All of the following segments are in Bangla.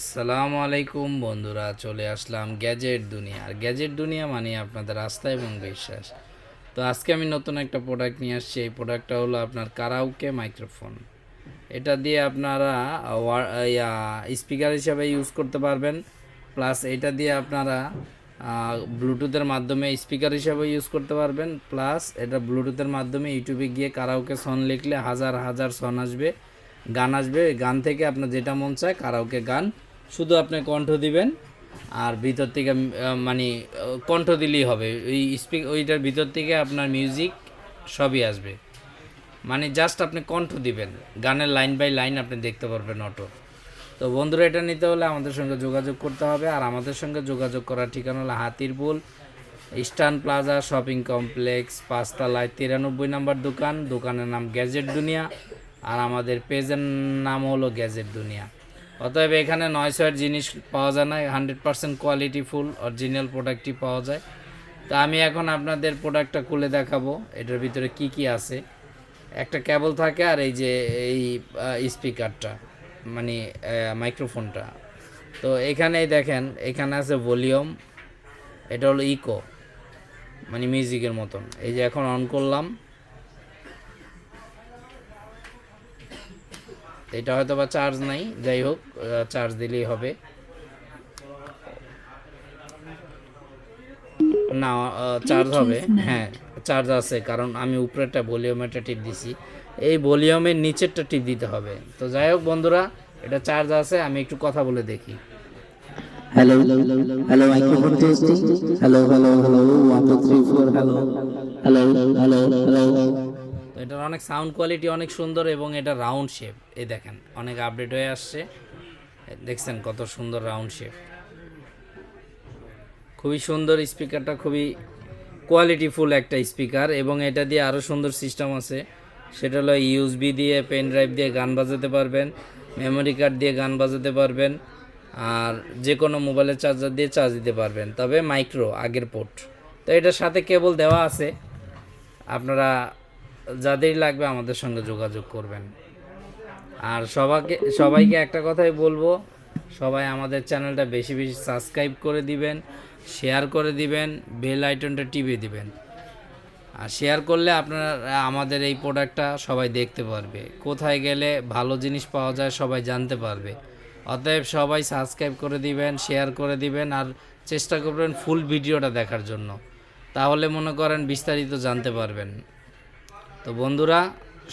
আসসালামু আলাইকুম, বন্ধুরা, চলে আসলাম গ্যাজেট দুনিয়া। আর গ্যাজেট দুনিয়া মানে আপনাদের আস্থা এবং বিশ্বাস। তো আজকে আমি নতুন একটা প্রোডাক্ট নিয়ে আসছি। এই প্রোডাক্টটা হলো আপনার কারাউকে মাইক্রোফোন এটা দিয়ে আপনারা স্পিকার হিসাবে ইউজ করতে পারবেন। প্লাস এটা দিয়ে আপনারা ব্লুটুথের মাধ্যমে স্পিকার হিসাবে ইউজ করতে পারবেন। প্লাস এটা ব্লুটুথের মাধ্যমে ইউটিউবে গিয়ে কারাওকে সন লিখলে হাজার হাজার সন আসবে, গান আসবে। গান থেকে আপনার যেটা মন চায় কারাওকে গান শুধু আপনি কণ্ঠ দিবেন আর ভিতর থেকে মানে কণ্ঠ দিলেই হবে। ওই স্পিক ওইটার ভিতর থেকে আপনার মিউজিক সবই আসবে। মানে জাস্ট আপনি কণ্ঠ দিবেন। গানের লাইন বাই লাইন আপনি দেখতে পারবেন অটো তো বন্ধুরা, এটা নিতে হলে আমাদের সঙ্গে যোগাযোগ করতে হবে। আর আমাদের সঙ্গে যোগাযোগ করার ঠিকানা হলো Hatirpool, eastern plaza, shopping complex, পাঁচতলায় তিরানব্বই নম্বর দোকান। দোকানের নাম গ্যাজেট দুনিয়া। আর আমাদের পেজের নাম হলো গ্যাজেট দুনিয়া। অতএব এখানে নয় ছয়ের জিনিস পাওয়া যায় না, hundred percent quality full, original প্রোডাক্টই পাওয়া যায়। তো আমি এখন আপনাদের প্রোডাক্টটা খুলে দেখাবো, এটার ভিতরে কি কি আছে। একটা কেবল থাকে আর এই যে এই স্পিকারটা মানে মাইক্রোফোনটা। তো এখানেই দেখেন, এখানে আছে ভলিউম, এটা হলো ইকো মানে মিউজিকের মতন। এই যে এখন অন করলাম এটা হয়তো বা চার্জ নাই যাই হোক চার্জ দিলেই হবে না চার্জ হবে হ্যাঁ চার্জ আছে কারণ আমি উপরেরটা ভলিউমেরটা টিপ দিছি এই ভলিউমের নিচেরটা টিপ দিতে হবে তো যাই হোক বন্ধুরা এটা চার্জ আছে আমি একটু কথা বলে দেখি Hello, hello, microphone testing. Hello, hello, hello. One, two, three, four. Hello, hello, hello, hello. এটার অনেক সাউন্ড কোয়ালিটি অনেক সুন্দর এবং এটা রাউন্ড শেপ এই দেখেন, অনেক আপডেট হয়ে আসছে। দেখছেন কত সুন্দর রাউন্ড শেপ খুবই সুন্দর স্পিকারটা খুবই কোয়ালিটিফুল একটা স্পিকার এবং এটা দিয়ে আরও সুন্দর সিস্টেম আছে। সেটা হলো ইউএসবি দিয়ে পেন ড্রাইভ দিয়ে গান বাজাতে পারবেন মেমোরি কার্ড দিয়ে গান বাজাতে পারবেন, আর যে কোনো মোবাইলের চার্জার দিয়ে চার্জ দিতে পারবেন। তবে মাইক্রো আগের পোর্ট তো এটার সাথে কেবল দেওয়া আছে। আপনারা যাদেরই লাগবে আমাদের সঙ্গে যোগাযোগ করবেন। আর সবাইকে সবাইকে একটা কথাই বলব, সবাই আমাদের চ্যানেলটা বেশি বেশি সাবস্ক্রাইব করে দিবেন, শেয়ার করে দিবেন, বেল আইকনটা টিপে দিবেন। আর শেয়ার করলে আপনারা, আমাদের এই প্রোডাক্টটা সবাই দেখতে পারবে। কোথায় গেলে ভালো জিনিস পাওয়া যায় সবাই জানতে পারবে। অতএব সবাই সাবস্ক্রাইব করে দিবেন, শেয়ার করে দিবেন আর চেষ্টা করবেন ফুল ভিডিওটা দেখার জন্য। তাহলে মনে করেন বিস্তারিত জানতে পারবেন। তো বন্ধুরা,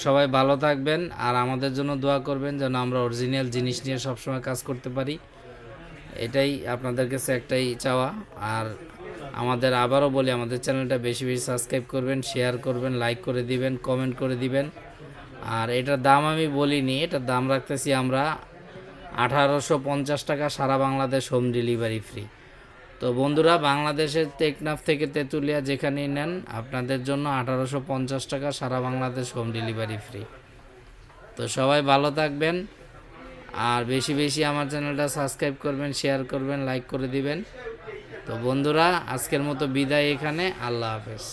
সবাই ভালো থাকবেন আর আমাদের জন্য দোয়া করবেন যেন আমরা অরিজিনাল জিনিস নিয়ে সবসময় কাজ করতে পারি। এটাই আপনাদের কাছে একটাই চাওয়া। আর আমাদের আবারও বলি, আমাদের চ্যানেলটা বেশি বেশি সাবস্ক্রাইব করবেন শেয়ার করবেন লাইক করে দিবেন কমেন্ট করে দিবেন। আর এটার দাম আমি বলিনি, এটার দাম রাখতেছি আমরা আঠারোশো পঞ্চাশ টাকা সারা বাংলাদেশ হোম ডেলিভারি ফ্রি তো বন্ধুরা, বাংলাদেশের টেকনাফ থেকে তেঁতুলিয়া যেখানেই নেন, আপনাদের জন্য আঠারোশো পঞ্চাশ টাকা সারা বাংলাদেশ হোম ডেলিভারি ফ্রি। তো সবাই ভালো থাকবেন, আর বেশি বেশি আমার চ্যানেলটা সাবস্ক্রাইব করবেন, শেয়ার করবেন, লাইক করে দিবেন। তো বন্ধুরা, আজকের মতো বিদায় এখানে, আল্লাহ হাফেজ।